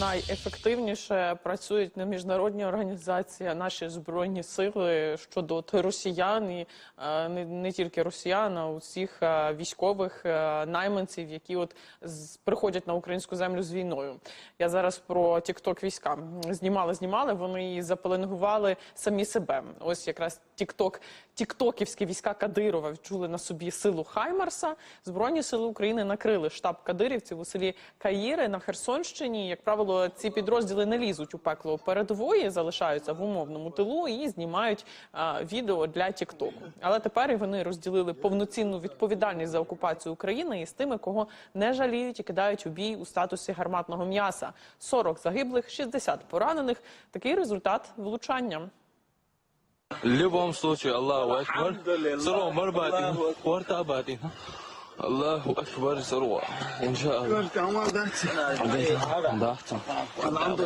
найефективніше працюють на міжнародні організації, наші збройні сили щодо росіян і е, не, тільки росіян, а усіх е, військових е, найманців, які от приходять на українську землю з війною. Я зараз про тікток війська знімали, знімали. Вони запеленгували самі себе. Ось якраз тікток, тіктоківські війська Кадирова відчули на собі силу Хаймарса. Збройні сили України накрили штаб кадирівців у селі Каїри на Херсонщині. Як правило, ці підрозділи не лізуть у пекло передової, залишаються в умовному тилу і знімають відео для Тіктоку. Але тепер вони розділили повноцінну відповідальність за окупацію України із тими, кого не жаліють і кидають у бій у статусі гарматного м'яса. 40 загиблих, 60 поранених. Такий результат влучання. Любом случае, Аллаху Акбар. Сарва марбати. Кварта бати. الله أكبر ثروة. إن شاء الله. الحمد